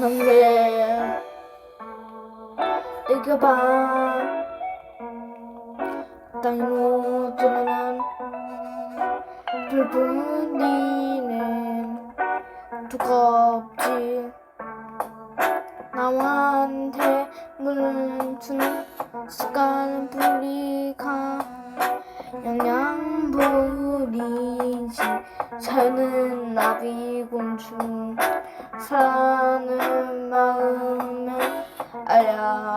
난게 느껴봐 땅으로 드러난 불분리는 두껍지 남한테 물을 주는 습관은 불리가 영양 불이지. 사는 나비 곤충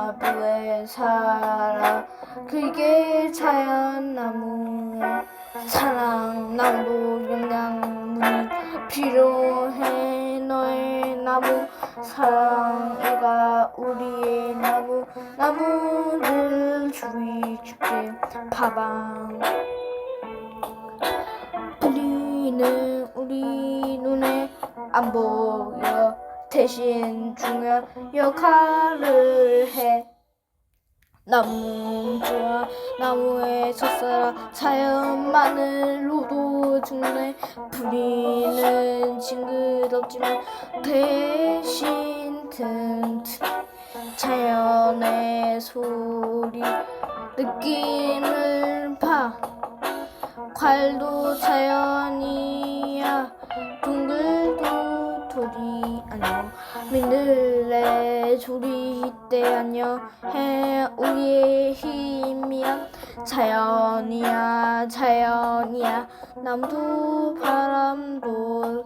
알야부에 살아. 그게 자연나무의 사랑 나무도 영양분이 필요해. 너의 나무. 사랑이가 우리의 나무. 나무를 주위 줄게 파방. 우리는 우리 눈에 안 보여 대신 중요한 역할을 해. 나무 좋아 나무에서 살아 자연만으로도 죽네. 뿌리는 징그럽지만 대신 튼튼 자연의 소리 느낌을 봐. 괄도 자연이 민들레 조리 때 안녕해 우리의 힘이야. 자연이야 자연이야. 나무도 바람도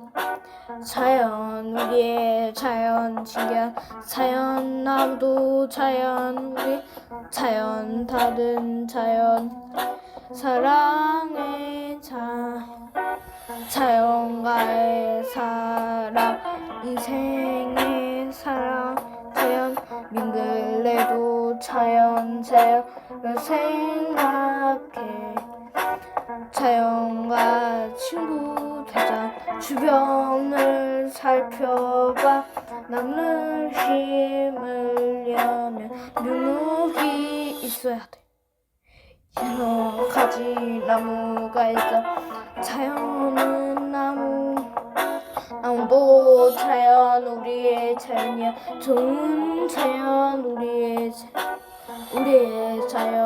자연 우리의 자연 신기한 자연 나무도 자연 우리 자연 다른 자연. 사랑의 자 자연과의 사랑 인생의 사랑 자연 민들레도 자연 자연을 생각해. 자연과 친구 되자 주변을 살펴봐. 남는 힘을려면 눈옥이 있어야 돼. 여러 가지 나무가 있어. 자연 자연이야 좋은 자연 우리의 자, 우리의 자연